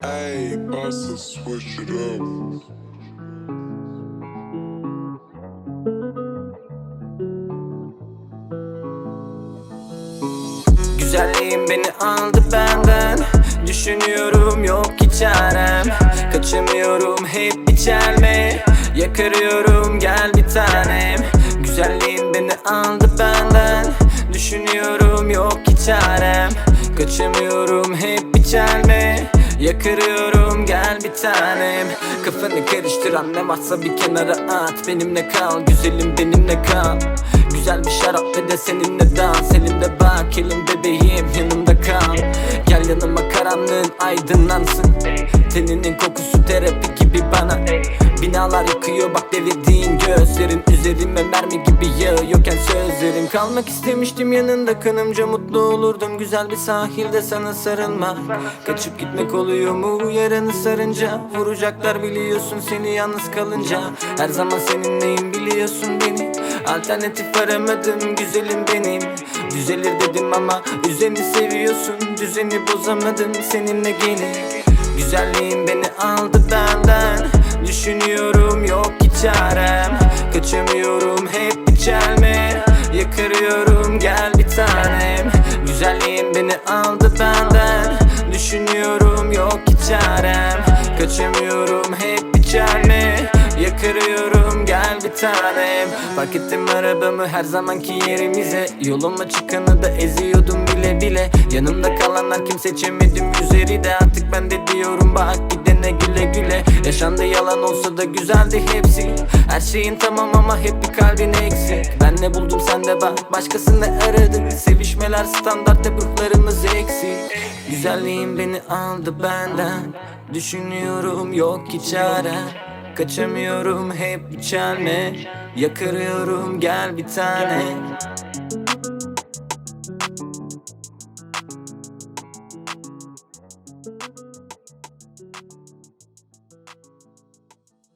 Hey, to switch it up. Güzelliğim beni aldı benden. Düşünüyorum yok ki çarem. Kaçamıyorum hep içerme Yakarıyorum gel bir tanem. Güzelliğin beni aldı benden. Düşünüyorum yok ki çarem. Kaçamıyorum hep içerme Yakırıyorum gel bir tanem. Kafanı karıştır anne varsa bir kenara at. Benimle kal güzelim benimle kal. Güzel bir şarap ve de seninle dans. Elimde bak elim bebeğim yanımda kal. Gel yanıma karanlığın aydınlansın. Teninin kokusu terapi Binalar yıkıyor bak devirdiğin gözlerin. Üzerime mermi gibi yağıyorken sözlerin Kalmak istemiştim yanında kanımca mutlu olurdum. Güzel bir sahilde sana sarılmak Kaçıp gitmek oluyor mu? Yaranı sarınca. Vuracaklar biliyorsun seni yalnız kalınca. Her zaman seninleyim biliyorsun beni. Alternatif aramadım güzelim benim. Düzelir dedim ama düzeni seviyorsun. Düzeni bozamadım seninle gene Güzelliğin beni aldı benden Düşünüyorum yok ki çarem. Kaçamıyorum hep içerme Yakarıyorum gel bir tanem. Güzelliğin beni aldı benden. Düşünüyorum yok ki çarem. Kaçamıyorum hep içerme Yakarıyorum gel bir tanem. Fark ettim arabamı her zamanki yerimize. Yoluma çıkanı da eziyordum bile bile. Yanımda kalanlar kim seçemedim üzeri de Artık ben de diyorum bak gidene güle güle Yaşandı yalan olsa da güzeldi hepsi. Her şeyin tamam ama hep bir kalbin eksik. Ben ne buldum sen de bak başkasını aradın. Sevişmeler standart hep eksik. Güzelliğin beni aldı benden. Düşünüyorum yok ki çare Kaçamıyorum hep içerme. Yakarıyorum gel bir tane